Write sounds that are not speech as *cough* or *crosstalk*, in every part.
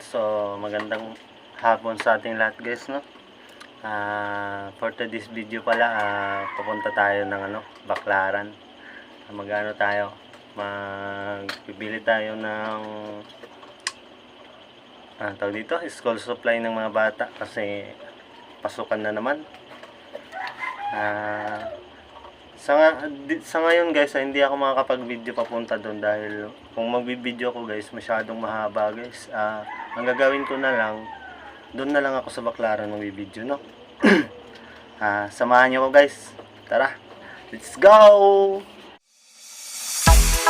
so magandang hapon sa ating lahat guys no. Ah, for today's video pala, ah, pupunta tayo ng ano, Baklaran. Magano tayo? Magbibili tayo ng ah, tawag dito, school supply ng mga bata kasi pasukan na naman. Ah, sa, nga- di- sa ngayon guys, ah, hindi ako makakapag-video papunta doon dahil kung magbibideo ako guys, masyadong mahaba guys. Ah, ang gagawin ko na lang, doon na lang ako sa Baklaran magbibideo, no? *clears throat* ah, samahan niyo ko guys. Tara, let's go!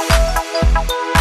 Ayun,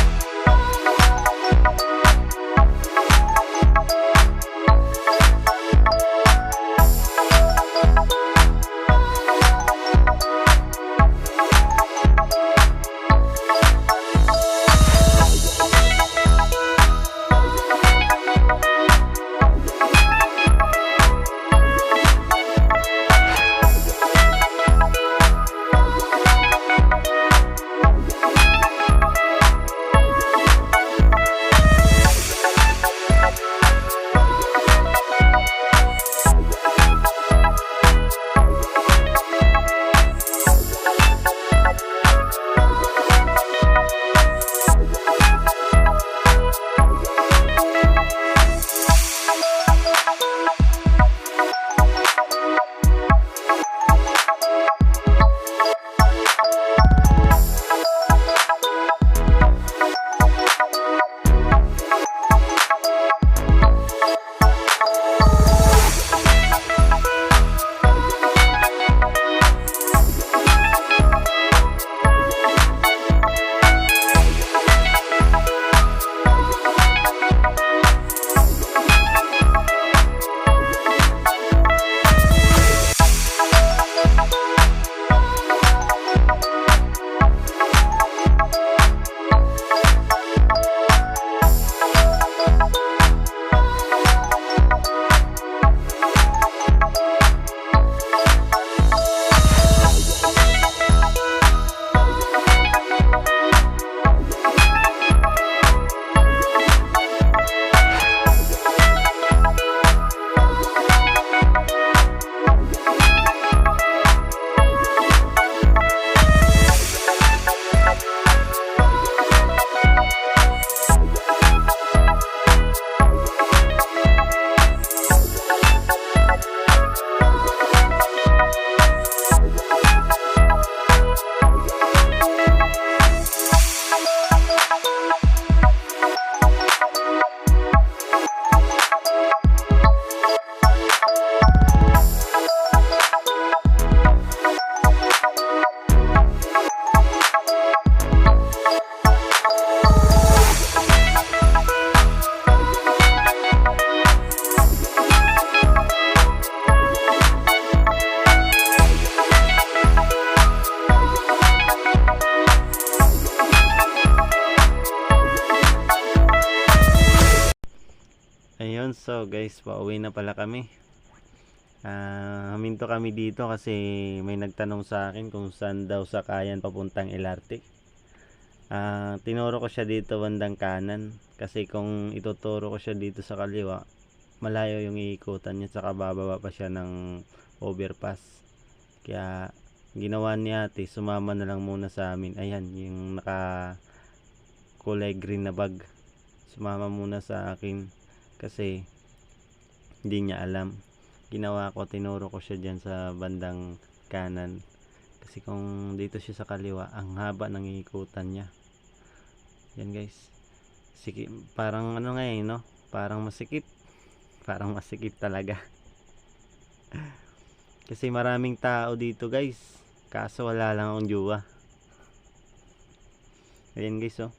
so guys, pauwi na pala kami. Ah, huminto kami dito kasi may nagtanong sa akin kung saan daw sa kayan papuntang LRT. Ah, tinuro ko siya dito bandang kanan kasi kung ituturo ko siya dito sa kaliwa, malayo yung iikutan niya saka bababa pa siya ng overpass. Kaya ginawa ni ate, sumama na lang muna sa amin. Ayan, yung naka kulay green na bag. Sumama muna sa akin kasi hindi niya alam. Ginawa ko tinuro ko siya dyan sa bandang kanan. Kasi kung dito siya sa kaliwa ang haba ng ikutan niya. Yan guys. Siki, parang ano nga eh no? Parang masikip. Parang masikip talaga. *laughs* Kasi maraming tao dito guys. Kaso wala lang akong jowa. Ayan guys oh.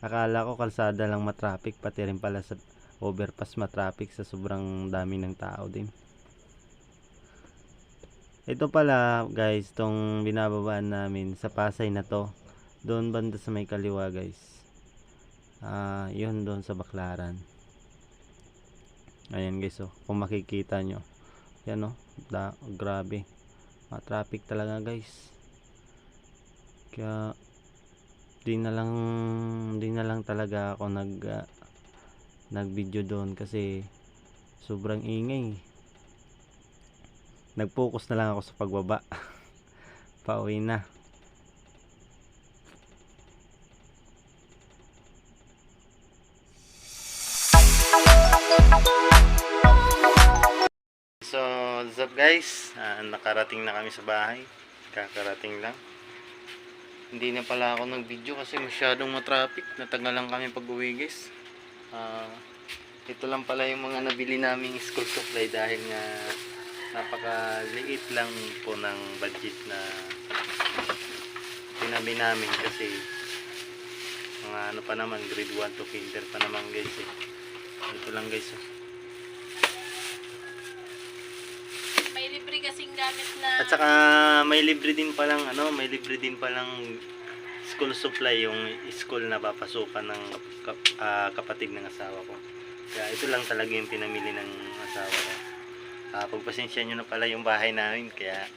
Akala ko kalsada lang matraffic pati rin pala sa overpass matraffic sa sobrang dami ng tao din. Ito pala guys tong binababaan namin sa Pasay na to. Doon banda sa may kaliwa guys. Ah yun doon sa Baklaran ayan guys oh kung makikita nyo. Yan oh da, grabe. Matraffic talaga guys. Kaya di na lang di na lang talaga ako nag ah, nag-video doon kasi sobrang ingay. Nag-focus na lang ako sa pagbaba. *laughs* Pauwi na. So, what's up guys? Ah, nakarating na kami sa bahay. Kakarating lang. Hindi na pala ako nag-video kasi masyadong matraffic. Natagal lang kami pag-uwi guys. Ah, ito lang pala yung mga nabili naming school supply dahil nga napakaliit lang po ng budget na sinabi namin kasi mga ano pa naman grade 1 to kinder pa naman guys eh. Ito lang guys oh. May libre kasing gamit na At saka may libre din palang ano, may libre din palang school supply yung school na papasukan ng kap- ah, kapatid ng asawa ko. Kaya ito lang talaga yung pinamili ng asawa ko. Ah, pagpasensya nyo na pala yung bahay namin kaya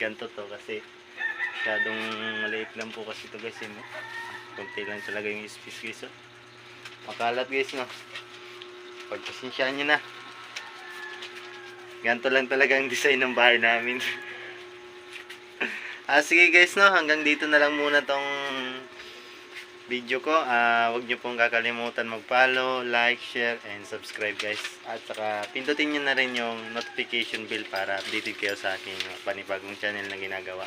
ganito to kasi masyadong maliit lang po kasi ito guys. Eh, no? Kunti lang talaga yung space guys. Oh. Makalat guys no. Pagpasensya nyo na. Ganito lang talaga ang design ng bahay namin. *laughs* ah, sige guys, no, hanggang dito na lang muna tong video ko. Ah, wag niyo pong kakalimutan mag-follow, like, share, and subscribe guys. At saka pindutin niyo na rin yung notification bell para updated kayo sa aking panibagong channel na ginagawa.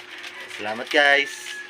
Salamat guys!